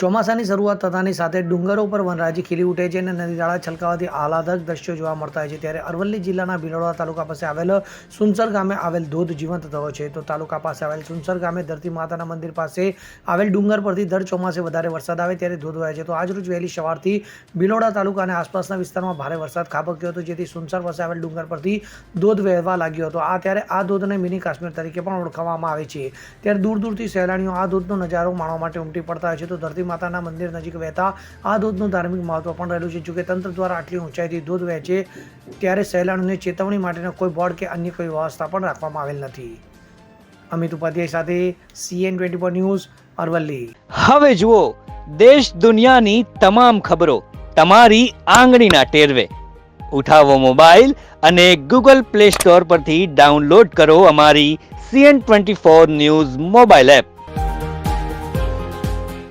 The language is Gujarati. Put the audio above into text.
ચોમાસાની શરૂઆત થતાની સાથે ડુંગરો પર વનરાજી ખીલી ઉઠે છે અને નદી નાળા છલકાવાથી આહલાદક દ્રશ્યો જોવા મળતા હોય છે. ત્યારે અરવલ્લી જિલ્લાના ભીલોડા તાલુકા પાસે આવેલ સુનસર ગામે આવેલ ધોધ જીવંત થયો છે. તો તાલુકા પાસે આવેલ સુનસર ગામે ધરતી માતાના મંદિર પાસે આવેલ ડુંગર પરથી દર ચોમાસે વધારે વરસાદ આવે ત્યારે ધોધ વહે છે. તો આજરોજ વહેલી સવારથી ભીલોડા તાલુકા અને આસપાસના વિસ્તારમાં ભારે વરસાદ ખાબક્યો હતો, જેથી સુનસર પાસે આવેલ ડુંગર પરથી ધોધ વહેવા લાગ્યો હતો. આ ત્યારે આ ધોધને મિની કાશ્મીર તરીકે પણ ઓળખવામાં આવે છે. ત્યારે દૂર દૂરથી સહેલાણીઓ આ ધોધનો નજારો માણવા માટે ઉમટી પડતા હોય છે. તો ધરતી માતાના મંદિર નજીક વહેતા આ ધોધનું ધાર્મિક મહત્વ પણ રહેલું છે. જોકે તંત્ર દ્વારા આટલી ઊંચાઈથી ધોધ વહે છે ત્યારે સહેલાણીઓને ચેતવણી માટેનો કોઈ બોર્ડ કે અન્ય કોઈ વ્યવસ્થા પણ રાખવામાં આવેલ નથી. અમિત ઉપાધ્યાય સાથે CN twenty four news, Aravalli. હવે જુઓ, દેશ દુનિયાની તમામ ખબરો તમારી આંગળીના ટેરવે. ઉઠાવો મોબાઈલ અને ગૂગલ પ્લે સ્ટોર પરથી ડાઉનલોડ કરો અમારી CN twenty four news mobile app.